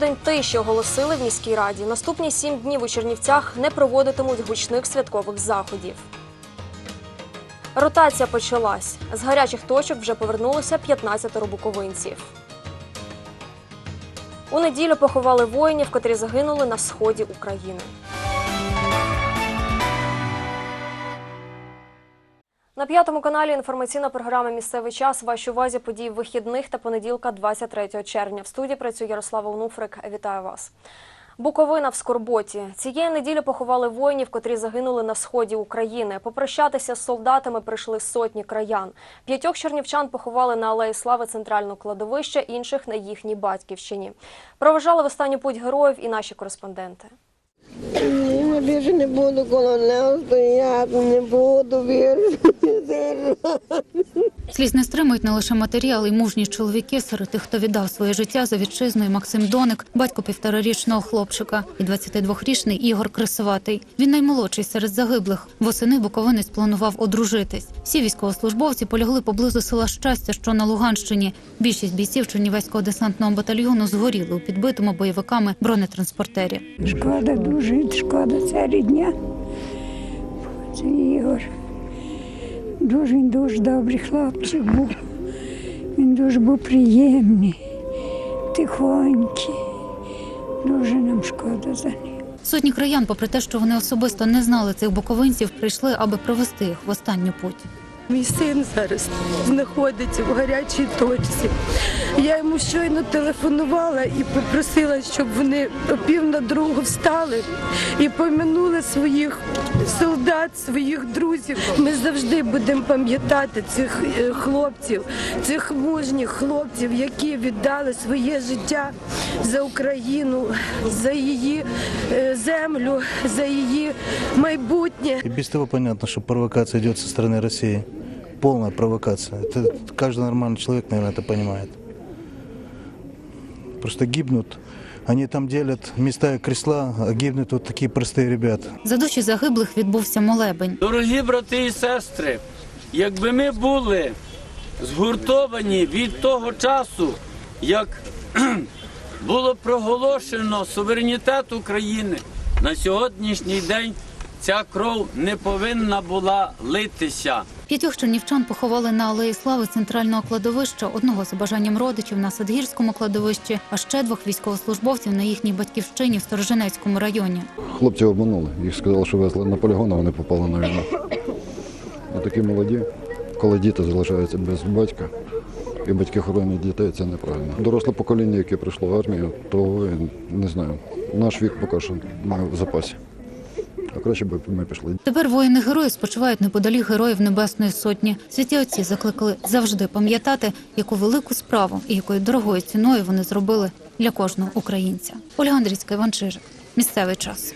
Тиждень тиші оголосили в міській раді. Наступні сім днів у Чернівцях не проводитимуть гучних святкових заходів. Ротація почалась. З гарячих точок вже повернулося 15 буковинців. У неділю поховали воїнів, котрі загинули на сході України. На п'ятому каналі інформаційна програма Місцевий час. Вашій увазі події вихідних та понеділка, 23 червня. В студії працює Ярослава Онуфрик. Вітаю вас. Буковина в Скорботі. Цієї неділі поховали воїнів, котрі загинули на сході України. Попрощатися з солдатами прийшли сотні краян. П'ятьох чернівчан поховали на Алеї Слави центрального кладовища, інших на їхній батьківщині. Проважали в останню путь героїв і наші кореспонденти. Ні, більше не буду коло нього стояти, не буду більше. Сліз не стримують не лише матері, але й мужні чоловіки серед тих, хто віддав своє життя за вітчизну. і Максим Доник, батько півторарічного хлопчика, і 22-річний Ігор Крисуватий. Він наймолодший серед загиблих. Восени Буковинець планував одружитись. Всі військовослужбовці полягли поблизу села Щастя, що на Луганщині. Більшість бійців Чернівецького десантного батальйону згоріли у підбитому бойовиками бронетранспортері. Шкода дуже, шкода це рідня. Це Ігор. Дуже він дуже добрий хлопчик був. Він дуже був приємний, тихонький. Дуже нам шкода за ним. Сотні краян, попри те, що вони особисто не знали цих буковинців, прийшли, аби провести їх в останню путь. Мій син зараз знаходиться в гарячій точці. Я йому щойно телефонувала і попросила, щоб вони о пів на другу встали і помянули своїх солдат, своїх друзів. Ми завжди будемо пам'ятати цих е, хлопців, цих мужніх хлопців, які віддали своє життя за Україну, за її е, землю, за її майбутнє. И без того понятно, что провокация идет со стороны России Полная провокация. Это каждый нормальный человек, наверное, это понимает. Просто гибнут. Они там делят места и кресла, а гибнут вот такие простые ребята. За душі загиблих відбувся молебень. Дорогі брати і сестри, якби ми були згуртовані від того часу, як кхм, було проголошено суверенітет України, на сьогоднішній день ця кров не повинна була литися. П'ятьох чернівчан поховали на алеї слави центрального кладовища, одного за бажанням родичів на Садгірському кладовищі, а ще двох військовослужбовців на їхній батьківщині в Сторожинецькому районі. Хлопців обманули. Їх сказали, що везли на полігон, а вони попали на війну. Такі молоді, коли діти залишаються без батька, і батьки хоронять дітей, це неправильно. Доросле покоління, яке прийшло в армію, то не знаю. Наш вік поки що має в запасі. А краще б ми пішли. Тепер воїни герої спочивають неподалік героїв Небесної Сотні. Святі отці закликали завжди пам'ятати, яку велику справу і якою дорогою ціною вони зробили для кожного українця. Ольга Андрійська, Іван Чижик. Місцевий час.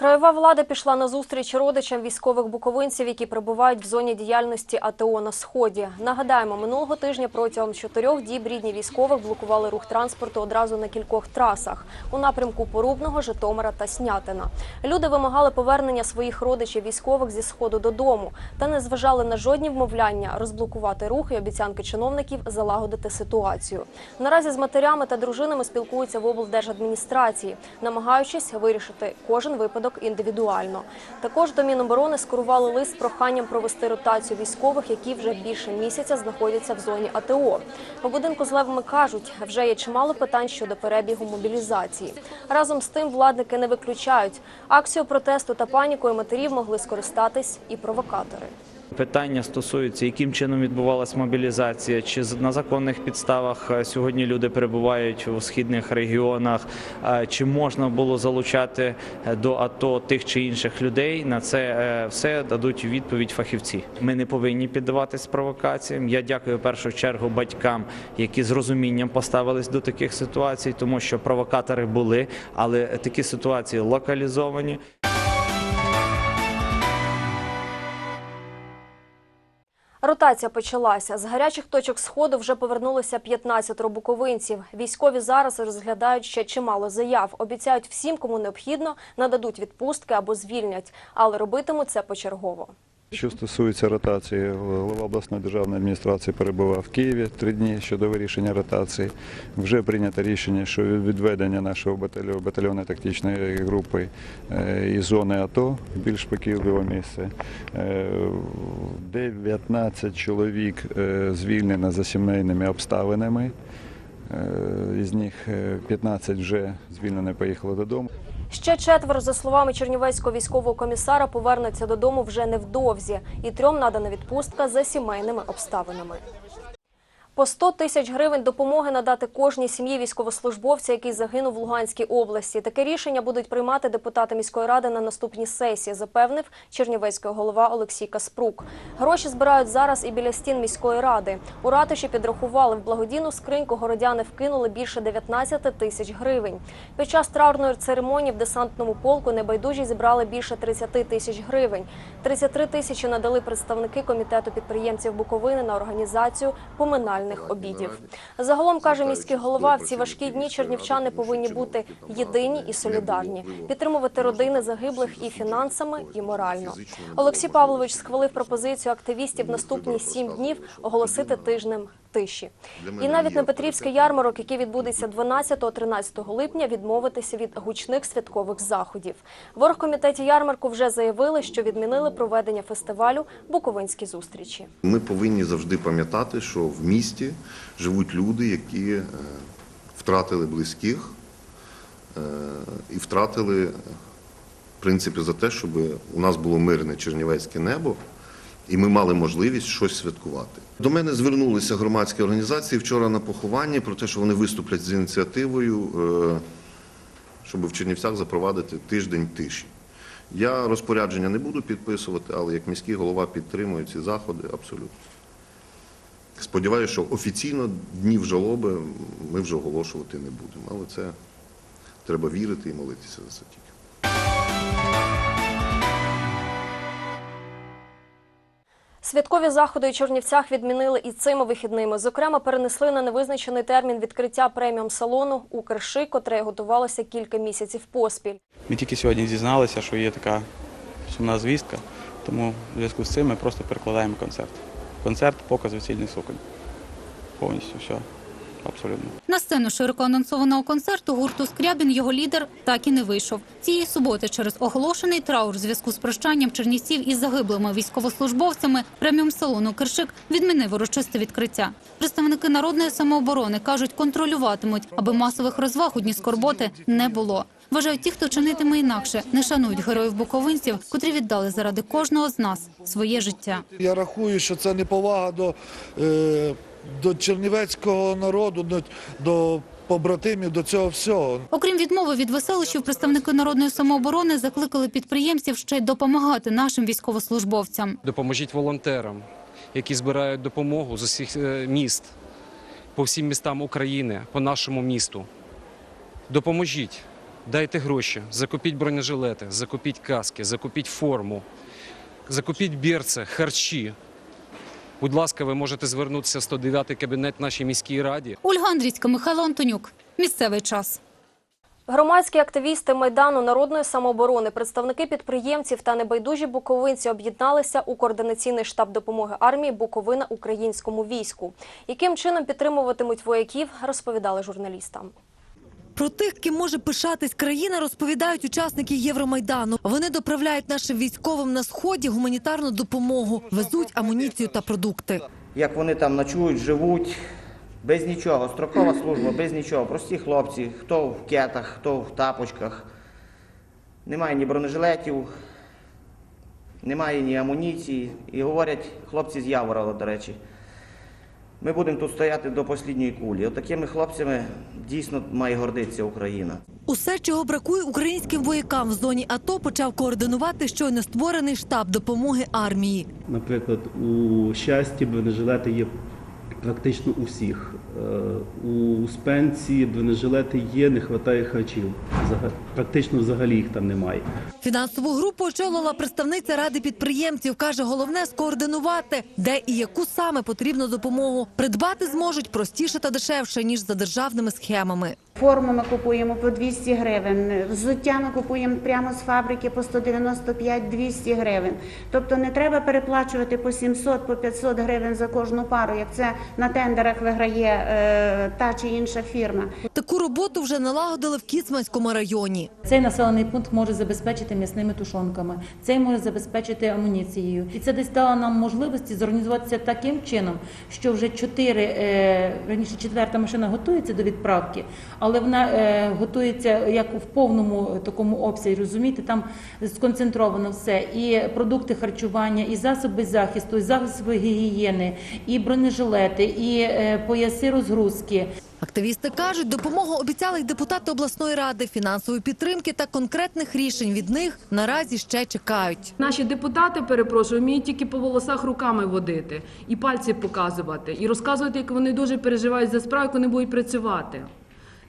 Краєва влада пішла на зустріч родичам військових буковинців, які перебувають в зоні діяльності АТО на сході. Нагадаємо, минулого тижня протягом чотирьох діб рідні військових блокували рух транспорту одразу на кількох трасах у напрямку Порубного, Житомира та Снятина. Люди вимагали повернення своїх родичів військових зі сходу додому та не зважали на жодні вмовляння розблокувати рух і обіцянки чиновників залагодити ситуацію. Наразі з матерями та дружинами спілкуються в облдержадміністрації, намагаючись вирішити кожен випадок індивідуально. Також до Міноборони скерували лист з проханням провести ротацію військових, які вже більше місяця знаходяться в зоні АТО. У будинку з левами кажуть, вже є чимало питань щодо перебігу мобілізації. Разом з тим владники не виключають акцію протесту та панікою матерів могли скористатись і провокатори. Питання стосуються, яким чином відбувалася мобілізація, чи на законних підставах е, сьогодні люди перебувають у східних регіонах, е, чи можна було залучати е, до АТО тих чи інших людей. На це все дадуть відповідь фахівці. Ми не повинні піддаватись провокаціям. Я дякую в першу чергу батькам, які з розумінням поставились до таких ситуацій, тому що провокатори були, але такі ситуації локалізовані. Ротація почалася. З гарячих точок сходу вже повернулося 15 буковинців. Військові зараз розглядають ще чимало заяв. Обіцяють всім, кому необхідно, нададуть відпустки або звільнять, але робитимуть це почергово. Що стосується ротації, голова обласної державної адміністрації перебував в Києві три дні щодо вирішення ротації. Вже прийнято рішення, що відведення нашого батальйону, батальйонної тактичної групи е, із зони АТО більш покійливе місце. Е, 19 чоловік е, звільнено за сімейними обставинами. Е, Із них е, 15 вже звільнені поїхали додому. Ще четверо, за словами чернівецького військового комісара, повернуться додому вже невдовзі, і трьом надана відпустка за сімейними обставинами. По 100 тисяч гривень допомоги надати кожній сім'ї військовослужбовця, який загинув в Луганській області. Таке рішення будуть приймати депутати міської ради на наступній сесії, запевнив чернівецький голова Олексій Каспрук. Гроші збирають зараз і біля стін міської ради. У ратуші підрахували в благодійну скриньку городяни вкинули більше 19 тисяч гривень. Під час траурної церемонії в десантному полку небайдужі зібрали більше 30 тисяч гривень. 33 тисячі надали представники комітету підприємців Буковини на організацію поминальних обідів. Загалом каже міський голова, в ці важкі дні чернівчани повинні бути єдині і солідарні, підтримувати родини загиблих і фінансами, і морально. Олексій Павлович схвалив пропозицію активістів наступні сім днів оголосити тижнем тиші. І навіть на Петрівський ярмарок, який відбудеться 12-13 липня, відмовитися від гучних святкових заходів. В оргкомітеті ярмарку вже заявили, що відмінили проведення фестивалю Буковинські зустрічі. Ми повинні завжди пам'ятати, що в місті живуть люди, які е, втратили близьких е, і втратили в принципі за те, щоб у нас було мирне чернівецьке небо. І ми мали можливість щось святкувати. До мене звернулися громадські організації вчора на похованні про те, що вони виступлять з ініціативою, е, щоб в Чернівцях запровадити тиждень тиші. Я розпорядження не буду підписувати, але як міський голова підтримую ці заходи абсолютно. Сподіваюся, що офіційно днів жалоби ми вже оголошувати не будемо. Але це треба вірити і молитися за це тільки. Святкові заходи у Чернівцях відмінили і цими вихідними. Зокрема, перенесли на невизначений термін відкриття преміум салону Укрши, котре готувалося кілька місяців поспіль. Ми тільки сьогодні дізналися, що є така сумна звістка, тому в зв'язку з цим ми просто перекладаємо концерт. Концерт, показ весільний суконь. Повністю все. Абсолютно. На сцену широко анонсованого концерту гурту Скрябін його лідер так і не вийшов. Цієї суботи через оголошений траур в зв'язку з прощанням чернівців із загиблими військовослужбовцями преміум салону Кершик відмінив урочисте відкриття. Представники народної самооборони кажуть, контролюватимуть, аби масових розваг у дні скорботи не було. Вважають ті, хто чинитиме інакше, не шанують героїв буковинців, котрі віддали заради кожного з нас своє життя. Я рахую, що це неповага до, е, до чернівецького народу, до, до побратимів, до цього всього. Окрім відмови від веселищів, представники народної самооборони закликали підприємців ще й допомагати нашим військовослужбовцям. Допоможіть волонтерам, які збирають допомогу з усіх е, міст, по всім містам України, по нашому місту. Допоможіть, дайте гроші, закупіть бронежилети, закупіть каски, закупіть форму, закупіть бірце, харчі. Будь ласка, ви можете звернутися в 109 кабінет нашій міській раді. Ольга Андрійська, Михайло Антонюк. Місцевий час. Громадські активісти Майдану народної самооборони, представники підприємців та небайдужі буковинці об'єдналися у координаційний штаб допомоги армії Буковина українському війську. Яким чином підтримуватимуть вояків, розповідали журналістам. Про тих, ким може пишатись країна, розповідають учасники Євромайдану. Вони доправляють нашим військовим на сході гуманітарну допомогу, везуть амуніцію та продукти. як вони там ночують, живуть, без нічого, строкова служба, без нічого. Прості хлопці, хто в кетах, хто в тапочках. Немає ні бронежилетів, немає ні амуніції. І говорять хлопці з Явора, до речі. Ми будемо тут стояти до останньої кулі. От такими хлопцями дійсно має гордитися Україна. Усе, чого бракує українським воякам в зоні АТО, почав координувати щойно створений штаб допомоги армії. Наприклад, у щасті бронежилети є практично у всіх. Е, У спенці бронежилети є, не вистачає хачів. Практично взагалі їх там немає. Фінансову групу очолила представниця ради підприємців. каже, головне скоординувати, де і яку саме потрібну допомогу. Придбати зможуть простіше та дешевше ніж за державними схемами. Форму ми купуємо по 200 гривень, взуття ми купуємо прямо з фабрики по 195-200 гривень. Тобто не треба переплачувати по 700, по 500 гривень за кожну пару, як це на тендерах виграє е, та чи інша фірма. Таку роботу вже налагодили в Кіцманському районі. Цей населений пункт може забезпечити м'ясними тушонками, цей може забезпечити амуніцією. І це десь дало нам можливості зорганізуватися таким чином, що вже чотири, е, раніше четверта машина готується до відправки, але вона е, готується як в повному такому обсязі, розумієте, там сконцентровано все. І продукти харчування, і засоби захисту, і засоби гігієни, і бронежилети, і е, пояси розгрузки. Активісти кажуть, допомогу обіцяли й депутати обласної ради, фінансової підтримки та конкретних рішень від них наразі ще чекають. Наші депутати, перепрошую, вміють тільки по волосах руками водити і пальці показувати, і розказувати, як вони дуже переживають за справу, як вони будуть працювати.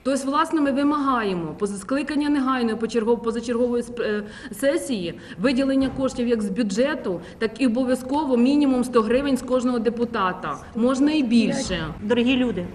Тобто, власне, ми вимагаємо скликання негайної позачергової е, сесії, виділення коштів як з бюджету, так і обов'язково мінімум 100 гривень з кожного депутата. Можна і більше. Дорогі люди,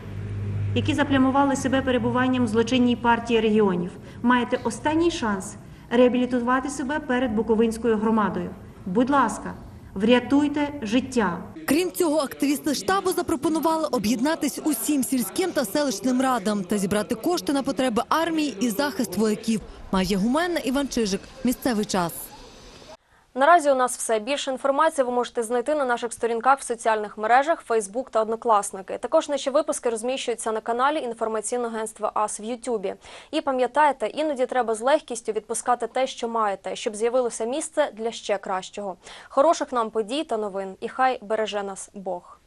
які заплямували себе перебуванням в злочинній партії регіонів, маєте останній шанс реабілітувати себе перед Буковинською громадою. Будь ласка, врятуйте життя. Крім цього, активісти штабу запропонували об'єднатись усім сільським та селищним радам та зібрати кошти на потреби армії і захист вояків. Майя Гуменна, Іван Чижик. Місцевий час. Наразі у нас все. Більше інформації ви можете знайти на наших сторінках в соціальних мережах, Фейсбук та Однокласники. Також наші випуски розміщуються на каналі інформаційного агентства АС в Ютубі. І пам'ятайте, іноді треба з легкістю відпускати те, що маєте, щоб з'явилося місце для ще кращого. Хороших нам подій та новин. І хай береже нас Бог.